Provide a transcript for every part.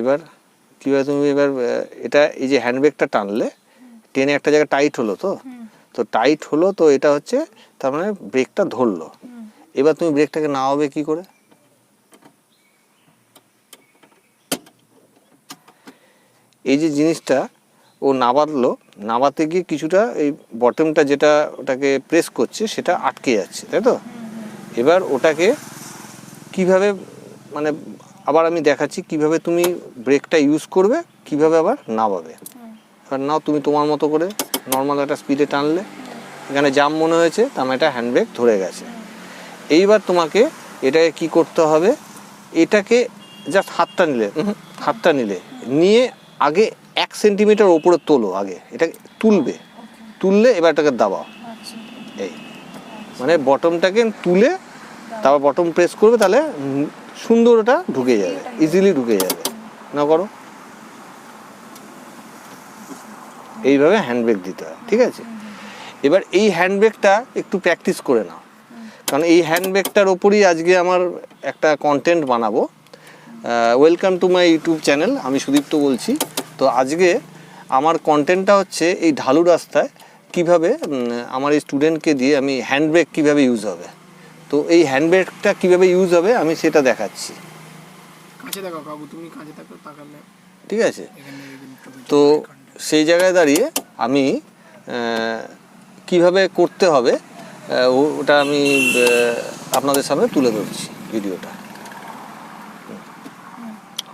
এবার কীভাবে তুমি এবার এটা এই যে হ্যান্ডব্রেকটা টানলে, টেনে একটা জায়গায় টাইট হলো তো? তো টাইট হলো তো এটা হচ্ছে, তার মানে ব্রেকটা ধরলো। এবার তুমি ব্রেকটাকে নামাবে কি করে? এই যে জিনিসটা, ও নাবাদলো নাবাতে গিয়ে কিছুটা এই বটমটা যেটা ওটাকে প্রেস করছে, সেটা আটকে যাচ্ছে, তাই তো? এবার ওটাকে কীভাবে মানে আবার আমি দেখাচ্ছি কীভাবে তুমি ব্রেকটা ইউজ করবে, কীভাবে আবার নামাবে। এবার নাও তুমি তোমার মতো করে নর্মাল একটা স্পিডে টানলে। এখানে জাম মনে হয়েছে, তার মানে এটা হ্যান্ডব্রেক ধরে গেছে। এইবার তোমাকে এটাকে কি করতে হবে, এটাকে জাস্ট হাতটা নিলে হাতটা নিলে। নিয়ে আগে এক সেন্টিমিটার ওপরে তোলো আগে এটাকে তুলবে। তুললে এবার এটাকে দাবাও। এই। মানে বটমটাকে তুলে তারপর বটম প্রেস করবে, তাহলে সুন্দর ওটা ঢুকে যাবে ইজিলি ঢুকে যাবে। না করো। এইভাবে হ্যান্ডব্রেক দিতে হয়, ঠিক আছে? এবার এই হ্যান্ডব্রেকটা একটু প্র্যাকটিস করে নাও। কারণ এই হ্যান্ডব্রেকটার ওপরই আজকে আমার একটা কন্টেন্ট বানাবো। Welcome to my YouTube channel আমি সুদীপ্ত বলছি। তো আজকে আমার কন্টেন্টটা হচ্ছে এই ঢালু রাস্তায় কীভাবে আমার এই স্টুডেন্টকে দিয়ে আমি হ্যান্ডব্রেক কীভাবে ইউজ হবে। তো এই হ্যান্ডব্যাগটা কীভাবে ইউজ হবে আমি সেটা দেখাচ্ছি। তুমি তাকালে ঠিক আছে? তো সেই জায়গায় দাঁড়িয়ে আমি কীভাবে করতে হবে ওটা আমি আপনাদের সামনে তুলে ধরছি ভিডিওটা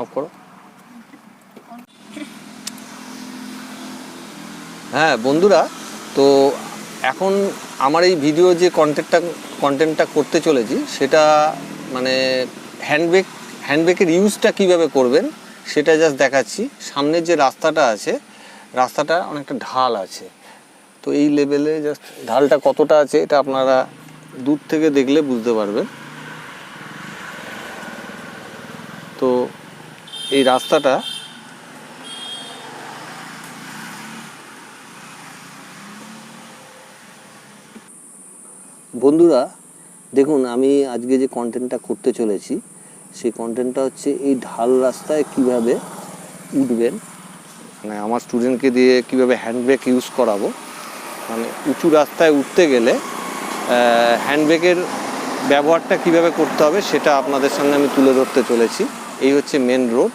অফ করো। হ্যাঁ বন্ধুরা তো এখন আমার এই ভিডিও যে কন্টেন্টটা কন্টেন্টটা করতে চলেছি, সেটা মানে হ্যান্ডব্রেক হ্যান্ডব্রেকের ইউজটা কীভাবে করবেন, সেটা জাস্ট দেখাচ্ছি। সামনের যে রাস্তাটা আছে, রাস্তাটা অনেকটা ঢাল আছে। তো এই লেভেলে জাস্ট ঢালটা কতটা আছে, এটা আপনারা দূর থেকে দেখলে বুঝতে পারবেন। তো এই রাস্তাটা বন্ধুরা, দেখুন, আমি আজকে যে কন্টেন্টটা করতে চলেছি, সেই কন্টেন্টটা হচ্ছে এই ঢাল রাস্তায় কীভাবে উঠবেন। মানে আমার স্টুডেন্টকে দিয়ে কীভাবে হ্যান্ডব্রেক ইউজ করাবো। মানে উঁচু রাস্তায় উঠতে গেলে হ্যান্ডব্রেকের ব্যবহারটা কীভাবে করতে হবে, সেটা আপনাদের সামনে আমি তুলে ধরতে চলেছি। এই হচ্ছে মেন রোড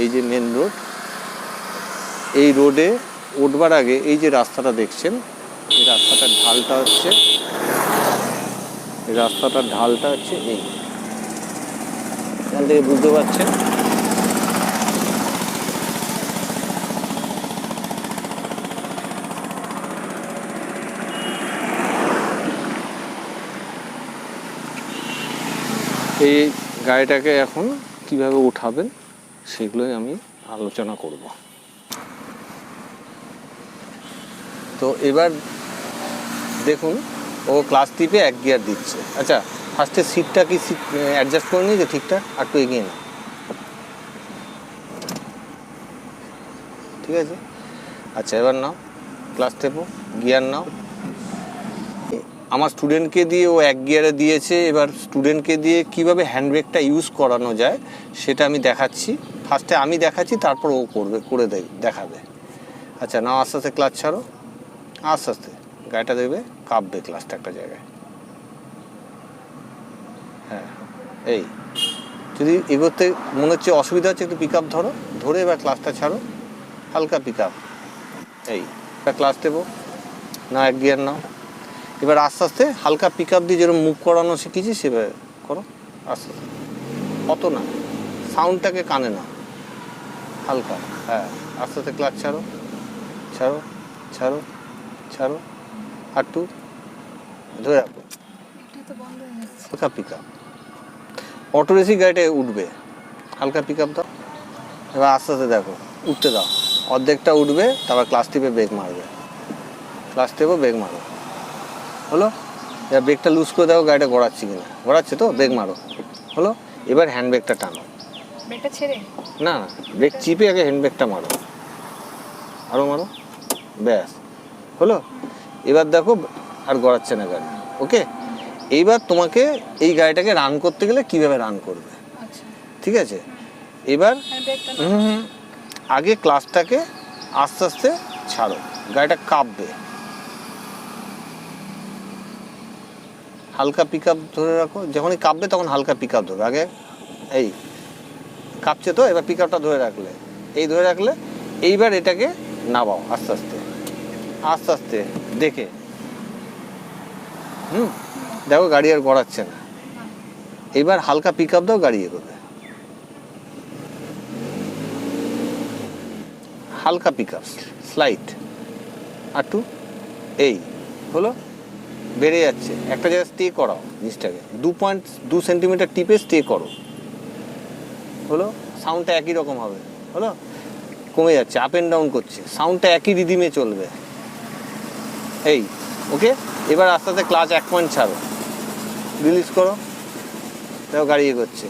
এই যে মেন রোড এই রোডে উঠবার আগে এই যে রাস্তাটা দেখছেন এই রাস্তাটার ঢালটা হচ্ছে, এই রাস্তাটার ঢালটা হচ্ছে এই। এখান থেকে বুঝতে পারছেন? এই গাড়িটাকে এখন কীভাবে উঠাবেন সেগুলোই আমি আলোচনা করব। তো এবার দেখুন, ও ক্লাস টিপে এক গিয়ার দিচ্ছে। আচ্ছা ফার্স্টে সিটটা কি সিট অ্যাডজাস্ট করে নিয়েছে ঠিকঠাক? আর একটু এগিয়ে না ঠিক আছে? আচ্ছা এবার নাও ক্লাস টেপো গিয়ার নাও। আমার স্টুডেন্টকে দিয়ে ও এক গিয়ারে দিয়েছে, এবার স্টুডেন্টকে দিয়ে কীভাবে হ্যান্ডব্রেকটা ইউজ করানো যায়, সেটা আমি দেখাচ্ছি। ফার্স্টে আমি দেখাচ্ছি, তারপর ও করবে, করে দেখ দেখাবে। আচ্ছা নাও আস্তে আস্তে ক্লাচ ছাড়ো। আস্তে আস্তে। গাড়িটা দেবে কাঁপবে ক্লাসটা একটা জায়গায়। হ্যাঁ এই। যদি এগোতে মনে হচ্ছে অসুবিধা হচ্ছে, একটু পিক ধরো, ধরে এবার ক্লাসটা ছাড়ো, হালকা পিক এই, এবার ক্লাস দেবো। না, এক গিয়ার নাও। এবার আস্তে আস্তে হালকা পিক দিয়ে যেরকম মুভ করানো শিখেছি, সেভাবে করো। আস্তে আস্তে। অত না। সাউন্ডটাকে কানে না। হালকা। হ্যাঁ আস্তে আস্তে ক্লাচ ছাড়ো। ছাড়ো ছাড়ো ছাড়ো। আর টু ধরে রাখো। এটা তো বন্ধ যাচ্ছে। হালকা পিক আপ অটো রেসি গাড়িটা উঠবে। হালকা পিক আপ দাও। এবার আস্তে আস্তে দেখো উঠতে দাও। অর্ধেকটা উঠবে তারপর ক্লাস টিপে ব্রেক মারবে। ক্লাস টিপে ব্রেক মারো। হলো? এবার ব্রেকটা লুজ করে দেখো গাড়িটা গড়াচ্ছে কিনা। গড়াচ্ছে তো? ব্রেক মারো। হলো? এবার হ্যান্ড ব্রেকটা টানো। ব্রেকটা ছেড়ে? না না ব্রেক চিপে আগে হ্যান্ড ব্রেকটা মারো। আরও মারো। ব্যাস। হলো? এবার দেখো আর গড়াচ্ছে না গাড়ি ওকে এইবার তোমাকে এই গাড়িটাকে রান করতে গেলে কীভাবে রান করবে? আচ্ছা। ঠিক আছে? এবার আগে ক্লাসটাকে আস্তে আস্তে ছাড়ো গাড়িটা কাঁপবে। হালকা পিক আপ ধরে রাখো যখনই কাঁপবে তখন হালকা পিক আপ ধরো আগে এই কাঁপছে তো এবার পিক আপটা ধরে রাখলে এই ধরে রাখলে এইবার এটাকে নামাও আস্তে আস্তে। আস্তে আস্তে, দেখে। হুম, দেখো গাড়ি আর গড়াচ্ছে না। এবার হালকা পিক আপ দাও, গাড়ি এগোবে। হালকা পিক আপ স্লাইড আর টু এই, হলো? বেড়ে যাচ্ছে। একটা জায়গায় স্টে করাও জিনিসটাকে। দু পয়েন্ট দু সেন্টিমিটার টিপে স্টে করো। হলো? সাউন্ডটা একই রকম হবে। হলো? কমে যাচ্ছে আপ অ্যান্ড ডাউন করছে। সাউন্ডটা একই রিদিমে চলবে। এই ওকে এবার আস্তে আস্তে ক্লাচ এক পয়েন্ট ছাড়ো। রিলিজ করো। দেখো গাড়ি এগোচ্ছে।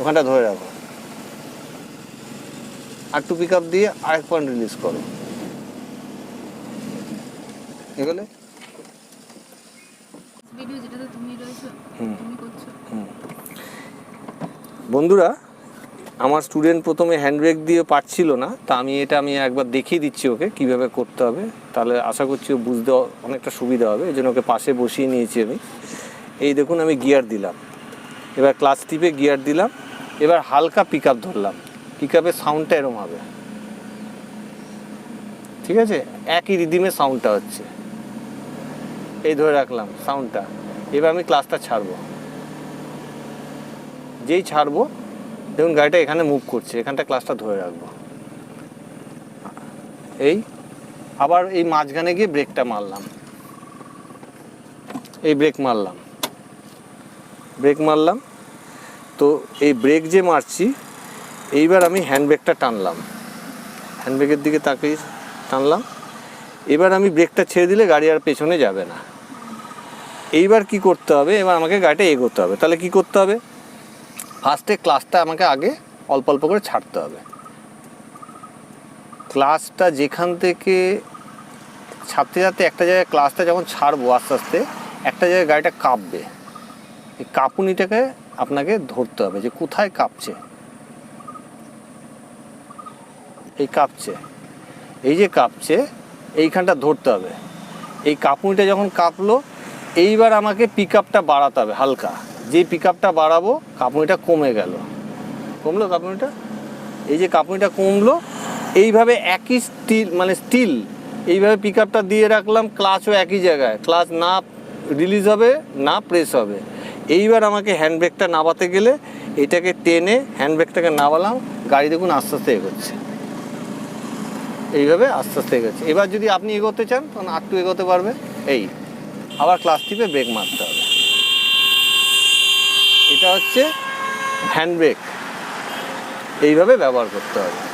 ওখানটা ধরে রাখো। আর টু পিক আপ দিয়ে আরেক পয়েন্ট রিলিজ করো। এগুলো। বন্ধুরা আমার স্টুডেন্ট প্রথমে হ্যান্ড ব্রেক দিয়ে পারছিল না, তা আমি এটা আমি একবার দেখিয়ে দিচ্ছি ওকে, কীভাবে করতে হবে। তাহলে আশা করছি ও বুঝতে অনেকটা সুবিধা হবে, এই জন্য ওকে পাশে বসিয়ে নিয়েছি আমি। এই দেখুন আমি গিয়ার দিলাম। এবার ক্লাস টিপে গিয়ার দিলাম, এবার হালকা পিক আপ ধরলাম। পিক আপের সাউন্ডটা এরম হবে। ঠিক আছে? একই রিদিমে সাউন্ডটা হচ্ছে। এই ধরে রাখলাম সাউন্ডটা এবার আমি ক্লাসটা ছাড়বো। যেই ছাড়বো দেখুন, গাড়িটা এখানে মুভ করছে। এখানটা ক্লাসটা ধরে রাখব। এই, আবার এই মাঝখানে গিয়ে ব্রেকটা মারলাম। এই ব্রেক মারলাম। ব্রেক মারলাম। তো এই ব্রেক যে মারছি, এইবার আমি হ্যান্ড ব্রেকটা টানলাম। হ্যান্ড ব্রেকের দিকে তাকিয়ে টানলাম। এবার আমি ব্রেকটা ছেড়ে দিলে গাড়ি আর পেছনে যাবে না। এইবার কি করতে হবে? এবার আমাকে গাড়িটা এগোতে হবে। তাহলে কি করতে হবে? ফার্স্টে ক্লাসটা আমাকে আগে অল্প অল্প করে ছাড়তে হবে। ক্লাসটা যেখান থেকে ছাড়তে ছাড়তে একটা জায়গায় ক্লাসটা যখন ছাড়বো আস্তে আস্তে, একটা জায়গায় গাড়িটা কাঁপবে। এই কাঁপুনিটাকে আপনাকে ধরতে হবে যে কোথায় কাঁপছে। এই কাঁপছে। এই যে কাঁপছে, এইখানটা ধরতে হবে। এই কাঁপুনিটা যখন কাঁপলো, এইবার আমাকে পিক আপটা বাড়াতে হবে হালকা। যে পিক আপটা বাড়াবো কাঁপুনিটা কমে গেল। কমলো কাঁপুনিটা এই যে কাঁপুনিটা কমলো, এইভাবে একই স্টিল মানে স্টিল এইভাবে পিক আপটা দিয়ে রাখলাম ক্লাচও একই জায়গায়। ক্লাচ না রিলিজ হবে, না প্রেস হবে। এইবার আমাকে হ্যান্ড ব্রেকটা নামাতে গেলে এটাকে টেনে হ্যান্ড ব্রেকটাকে নামালাম, গাড়ি দেখুন আস্তে আস্তে এগোচ্ছে। এইভাবে আস্তে আস্তে এগোচ্ছে। এবার যদি আপনি এগোতে চান, তখন আটটু এগোতে পারবে এই, আবার ক্লাস টিপে ব্রেক মারতে হবে। এটা হচ্ছে হ্যান্ড ব্রেক এইভাবে ব্যবহার করতে হবে।